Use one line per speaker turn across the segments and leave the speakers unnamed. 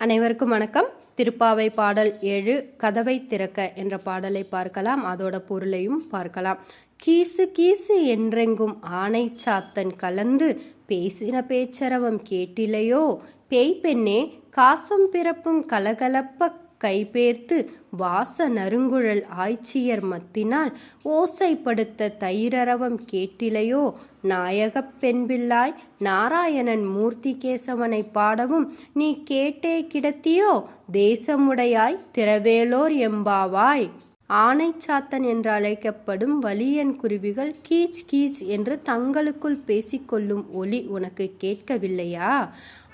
அனைவருக்கும் வணக்கம். திருப்பாவை பாடல் ஏழு கதவை திறக்க என்ற பாடலை பார்க்கலாம். அதோட பொருளையும் பார்க்கலாம். கீசு கீசு என்றெங்கும் ஆணை சாத்தன் கலந்து பேசின பேச்சரவம் கேட்டிலையோ? பேய் பெண்ணே காசம் பிறப்பும் கலகலப்ப கைபேர்த்து வாச நறுங்குழல் ஆய்ச்சியர் மத்தினால் ஓசைப்படுத்த தைரரவம் கேட்டிலையோ? நாயகப் பெண்பிள்ளாய் நாராயணன் மூர்த்தி கேசவனை பாடவும் நீ கேட்டே கிடத்தியோ? தேசமுடையாய் திரவேலோர் எம்பாவாய். ஆனைச்சாத்தன் என்று அழைக்கப்படும் வலியன் குருவிகள் கீச் கீச் என்று தங்களுக்குள் பேசிக்கொள்ளும் ஒலி உனக்கு கேட்கவில்லையா?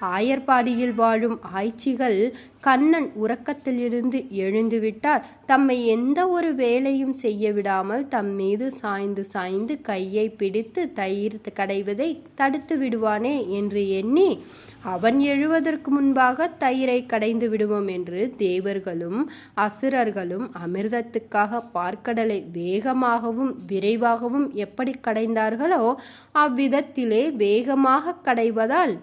ஆயர்பாடியில் வாழும் ஆய்ச்சிகள் கண்ணன் உறக்கத்திலிருந்து எழுந்துவிட்டால் தம்மை எந்த ஒரு வேலையும் செய்ய விடாமல் தம் மீது சாய்ந்து சாய்ந்து கையை பிடித்து தயிர் கடைவதை தடுத்து விடுவானே என்று எண்ணி அவன் எழுவதற்கு முன்பாக தயிரை கடைந்து விடுவோம் என்று தேவர்களும் அசுரர்களும் அமிர்தத்துக்காக பார்க்கடலை வேகமாகவும் விரைவாகவும் எப்படி கடைந்தார்களோ அவ்விதத்திலே வேகமாக கடைவதால்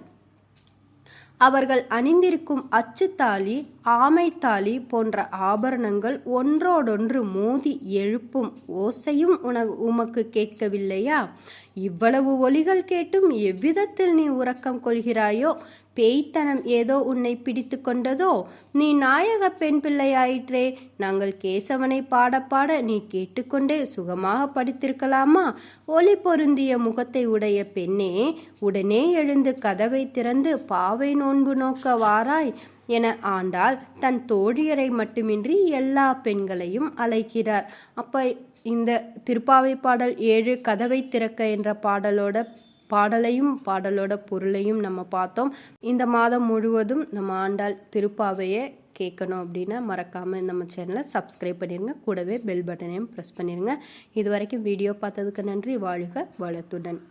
அவர்கள் அணிந்திருக்கும் அச்சுத்தாலி ஆமைத்தாலி போன்ற ஆபரணங்கள் ஒன்றோடொன்று மோதி எழுப்பும் ஓசையும் உன உமக்கு கேட்கவில்லையா? இவ்வளவு ஒலிகள் கேட்டும் எவ்விதத்தில் நீ உறக்கம் கொள்கிறாயோ? பேய்த்தனம் ஏதோ உன்னை பிடித்து கொண்டதோ? நீ நாயக பெண் பிள்ளையாயிற்றே. நாங்கள் கேசவனை பாட பாட நீ கேட்டுக்கொண்டே சுகமாக படித்திருக்கலாமா? ஒளி பொருந்திய முகத்தை உடைய பெண்ணே உடனே எழுந்து கதவை திறந்து பாவை நோன்பு நோக்க வாராய். என ஆண்டால் தன் தோழியரை மட்டுமின்றி எல்லா பெண்களையும் அழைக்கிறார். அப்ப இந்த திருப்பாவை பாடல் ஏழு கதவை திறக்க என்ற பாடலோட பாடலையும் பாடலோட பொருளையும் நம்ம பார்த்தோம். இந்த மாதம் முழுவதும் நம்ம ஆண்டாள் திருப்பாவையை கேட்கணும் அப்படின்னா மறக்காமல் நம்ம சேனலை சப்ஸ்கிரைப் பண்ணிடுங்க கூடவே பெல் பட்டனையும் ப்ரெஸ் பண்ணிடுங்க இது வரைக்கும் வீடியோ பார்த்ததுக்கு நன்றி. வாழ்க வளத்துடன்.